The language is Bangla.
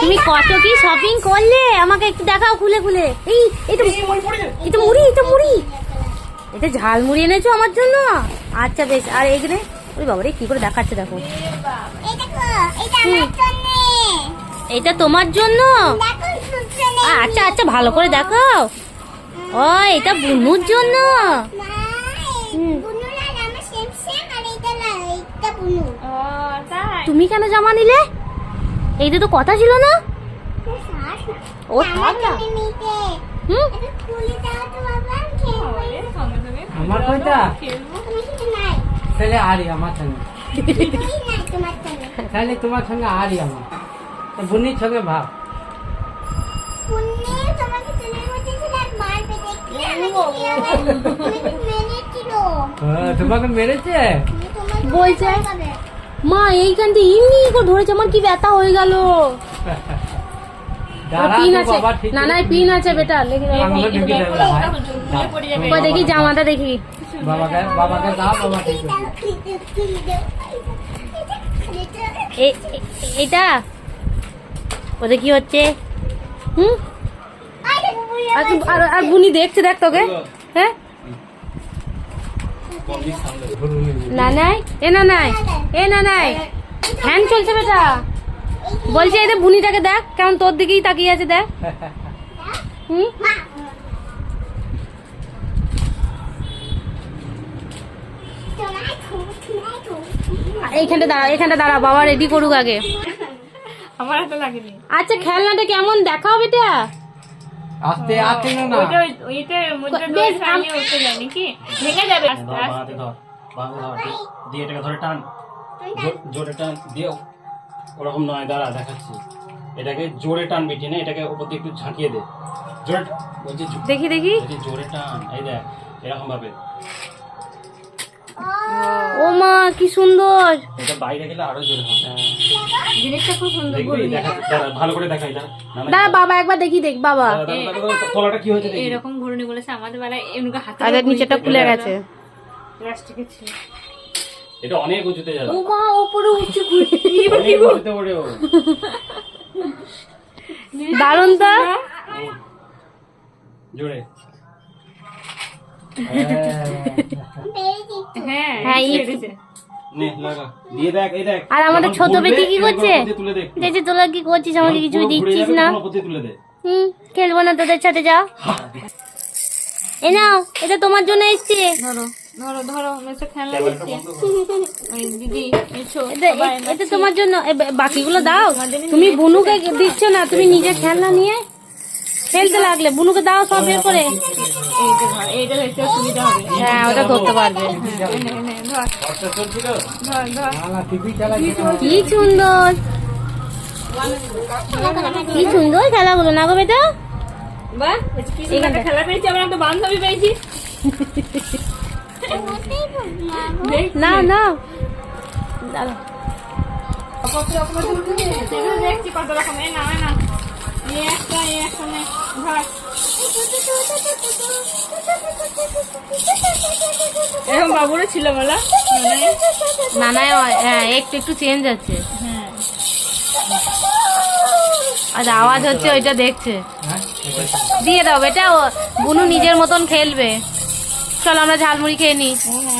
তুমি কত কি শপিং করলে? আমাকে একটু দেখাও খুলে খুলে। এই এটা এটা মুড়ি এটা মুড়ি। এটা ঝাল মুড়ি এনেছো আমার জন্য? আচ্ছা বেশ। আর এখানে? ওই বাবা রে কি করে দেখাচ্ছে দেখো। এই এটা আমার জন্য? এটা তোমার জন্য আচ্ছা আচ্ছা ভালো করে দেখাও। ও এটা বুনুর জন্য? তুমি কেন জামা নিলে? এইটা তো কথা ছিল না? ও থাক না হুম? সঙ্গে আমার তাহলে আরি আমার সঙ্গে। তাহলে তোমার সঙ্গে আরি আমার। বুনির সঙ্গে ভাব। হ্যাঁ, তোমাকে মেরেছে? বলছে? মা এইখান থেকে এমনি করে ধরেছে আমার কি ব্যথা হয়ে গেল? পিন আছে। না না পিন আছে বেটা। দেখো, দেখি। জামাটা দেখি। এটা এ- এ- এটা? ওদের কি হচ্ছে? হুম? আর আর আর বুনি দেখছে দেখ তোকে। হ্যাঁ? না নাই? এ না নাই। এ না নাই। ফ্যান চলছে বেটা। বলছে এটা বুনিটাকে দেখ কেমন তোর দিকেই তাকিয়ে আছে দেখ। হুম? এইখানটা দাঁড়া এখানটা দাঁড়া বাবা রেডি করুক আগে। আমার হাতে লাগেনি। আচ্ছা খেলনাটা কেমন? দেখাও বেটা। আস্তে আস্তে না না। ওইটা মধ্যে দই আম- ছাড়িয়ে উঠতে নাকি? ভেঙে যাবে আস্তে ধর আস্তে। ধর বাঁধে ধর দিয়ে- দিয়ে এটাকে ধরে টান। জোরে টান দিয়ে ওরকম নয় দাঁড়া দেখাচ্ছি। এটাকে জোরে টান বেটি না? এটাকে উপর দিয়ে একটু ঝাঁকিয়ে দে। জোরে বলছি দেখি দেখি। জোরে টান এই দেখ এরকম ভাবে ও মা কি সুন্দর। এটা বাইরে গেলে আরও জোরে হবে। জিনিসটা খুব সুন্দর ভালো করে দেখাই দাঁড়া। না, না, বাবা একবার দেখি দেখ বাবা। তলাটা কি হয়েছে এরকম ঘুরনি বলেছে আমাদের বেলায় এমনি হাতে তাদের নিচেটা খুলে গেছে। প্লাস্টিকের ছিল এটা অনেক উঁচুতে যাবে। ও মা ওপরে উঠছে অনেক উঁচুতে ও। দারুণ তো। জোরে পেরেছি হ্যাঁ হ্যাঁ, এই- ছেড়েছে। নে লাগা দিয়ে দেখ এই দেখ আর আমাদের ছোট বেটি কি করছে। দেখছি তোরা কি করছিস? আমাকে কিছু দিচ্ছিস না? হুম খেলব না তোদের সাথে যা। এ নাও এটা তোমার জন্য এসছে। ধরো মেসে খেলনা দিদি এটা তোমার জন্য। বাকিগুলো দাও। তুমি বুনুকে দিচ্ছ না তুমি নিজে খেলনা নিয়ে খেলতে লাগলে বুনুকে দাও সব বের করে। এইটা ধর এইটা ধরতে সুবিধা হবে হ্যাঁ ওটা ধরতে পারবে। কি সুন্দর। কি সুন্দর খেলাগুলো না গো বেটা? খেলা পেয়েছি আমরা একটা বান্ধবী পেয়েছি না না রকমের দেখছি কত রকম না না। এরকম বাবুরও ছিল বলা? না না হ্যাঁ একটু একটু চেঞ্জ আছে। হ্যাঁ। আর আওয়াজ হচ্ছে ওইটা দেখছে। হ্যাঁ? দিয়ে দাও বেটা বুনু নিজের মতন খেলবে। চলো আমরা ঝালমুড়ি খেয়ে নিই ও মা